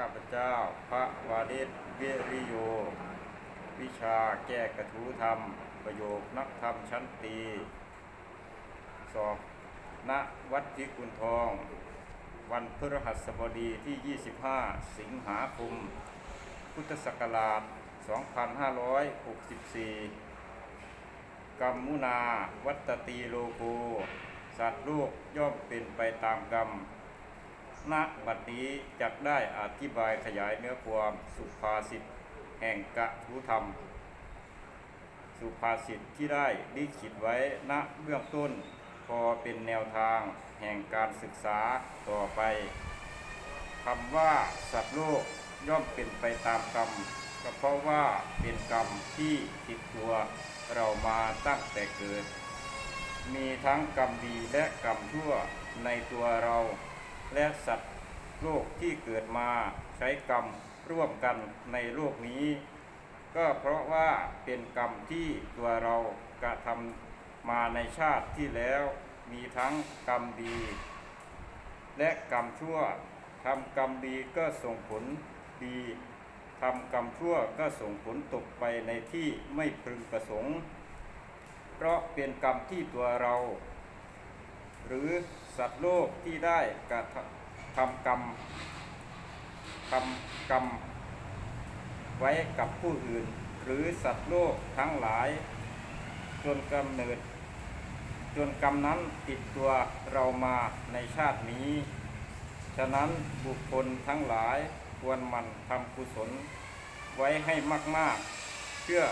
ข้าพเจ้า พระวานิชวิริโย วิชาแก้กระทู้ธรรม ประโยคนักธรรมชั้นตีสอบณวัดพิกุลทอง วันพฤหัสบดีที่ 25 สิงหาคมพุทธศักราช 2564กรรมมุนาวัตตีโลโกสัตว์โลกย่อมเป็นไปตามกรรม ณบัดนี้จักได้อธิบายขยายเนื้อความสุภาษิตแห่งกะทุธรรม สุภาษิตที่ได้ลิขิตไว้ณเบื้องต้น พอเป็นแนวทางแห่งการศึกษาต่อไปคำว่าสัตว์โลกย่อมเป็นไปตามกรรมก็เพราะว่าเป็นกรรมที่ติดตัวเรามาตั้งแต่เกิด มีทั้งกรรมดีและกรรมชั่วในตัวเรา และสัตว์โลกที่เกิดมาใช้กรรมร่วมกันในโลกนี้ ก็เพราะว่าเป็นกรรมที่ตัวเรากระทำมาในชาติที่แล้วมีทั้งกรรมดี และกรรมชั่วทำกรรมดีก็ส่งผลดีทำกรรมชั่วก็ส่งผลตกไปในที่ไม่พึงประสงค์ เพราะเป็นกรรมที่ตัวเรา หรือสัตว์โลกที่ได้กระทำกรรมทำกรรม ไว้กับผู้อื่น หรือสัตว์โลกทั้งหลาย จนกำเนิด จนกรรมนั้นติดตัวเรามาในชาตินี้ ฉะนั้นบุคคลทั้งหลายควรหมั่นทำกุศล ไว้ให้มาก ๆ เพื่อ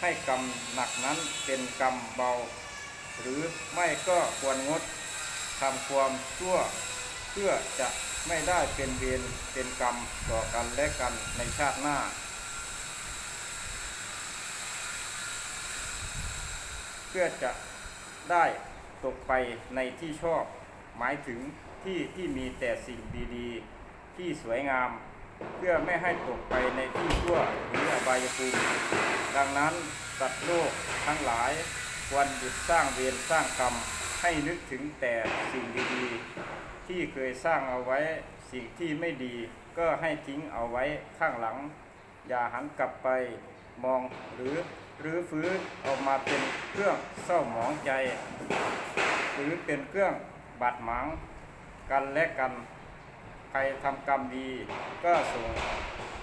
ให้กรรมหนักนั้นเป็นกรรมเบา หรือไม่ก็ควรงด ทำความชั่วเพื่อจะไม่ได้เป็นเวรเป็นกรรมต่อกันและกันในชาติหน้า เพื่อจะได้ตกไปในที่ชอบ หมายถึงที่ที่มีแต่สิ่งดีๆ ที่สวยงาม เพื่อไม่ให้ตกไปในที่ชั่วหรืออบายภูมิดังนั้นสัตว์โลกทั้งหลายควรหยุดสร้างเวรสร้างกรรม ให้นึกถึงแต่สิ่งดีๆ ที่เคยสร้างเอาไว้สิ่งที่ไม่ดี ก็ให้ทิ้งเอาไว้ข้างหลัง อย่าหันกลับไปมองหรือหรือฟื้นออกมาเป็นเครื่องเศร้าหมองใจ หรือเป็นเครื่องบาดหมางกันและกันใครทำกรรมดี ก็ส่ง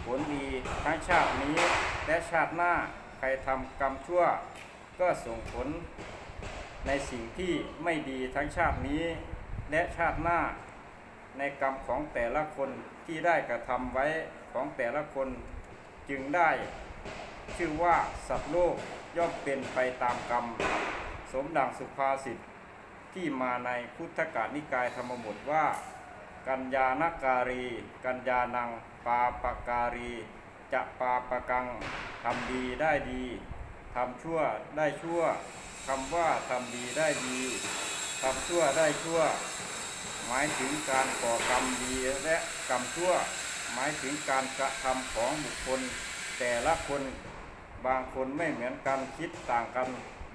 ผลดีทั้งชาตินี้และชาติหน้าใครทำกรรมชั่ว ก็ส่งผล ในสิ่งที่ไม่ดีทั้งชาตินี้ และชาติหน้า ในกรรมของแต่ละคนที่ได้กระทำไว้ของแต่ละคนจึงได้ ชื่อว่าสัตว์โลกย่อมเป็นไปตามกรรม สมดังสุภาษิตที่มาในพุทธกานิกายธรรมบทว่า กัญญาณการี กัญญานัง ปาปการี จะปาปกังทำดีได้ดีทำชั่วได้ชั่ว คำว่าทำดีได้ดีทำชั่วได้ชั่ว หมายถึงการก่อกรรมดีและกรรมชั่ว หมายถึงการกระทำของบุคคล แต่ละคนบางคนไม่เหมือนกันคิดต่างกัน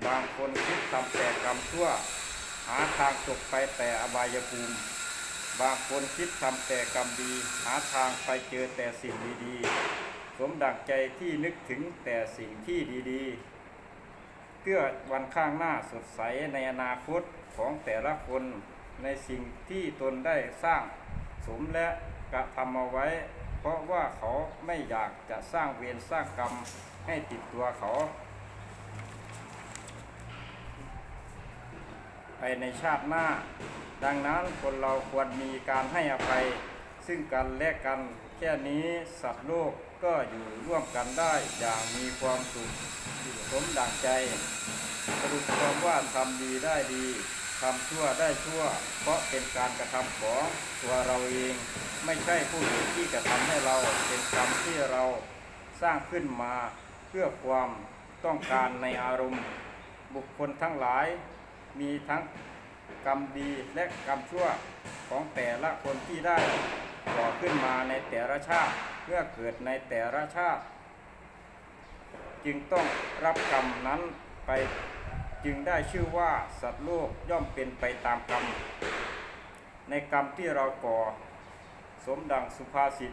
บางคนคิดทำแต่กรรมชั่ว หาทางตกไปแต่อบายภูมิ บางคนคิดทำแต่กรรมดี หาทางไปเจอแต่สิ่งดีๆ สมดังใจที่นึกถึงแต่สิ่งที่ดีๆ เพื่อวันข้างหน้าสดใสในอนาคตของแต่ละคนในสิ่งที่ตนได้สร้างสมและกระทำเอาไว้ เพราะว่าเขาไม่อยากจะสร้างเวรสร้างกรรมให้ติดตัวเขา ไปในชาติหน้า ดังนั้นคนเราควรมีการให้อภัย ซึ่งกันและกันแค่นี้สัตว์โลก ก็อยู่ร่วมกันได้อย่างมีความสุขสมดังใจ สรุปความว่าทำดีได้ดีทำชั่วได้ชั่ว เพราะเป็นการกระทำของตัวเราเอง ไม่ใช่ผู้อื่นที่กระทำให้เราเป็นกรรมที่เราสร้างขึ้นมาเพื่อความต้องการในอารมณ์ บุคคลทั้งหลาย มีทั้งกรรมดีและกรรมชั่วของแต่ละคนที่ได้ก่อขึ้นมาในแต่ละชาติ เพื่อเกิดในแต่ละชาติ จึงต้องรับกรรมนั้นไปจึงได้ชื่อว่าสัตว์โลกย่อมเป็นไปตามกรรม ในกรรมที่เราก่อ สมดังสุภาษิต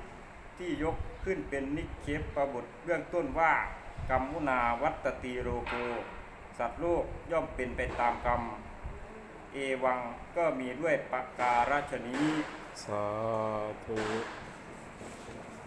ที่ยกขึ้นเป็นนิเคปประบทเบื้องต้นว่ากรรมุนาวัตตีโรโก สัตว์โลกย่อมเป็นไปตามกรรม เอวังก็มีด้วยประการฉนี้ สาธุ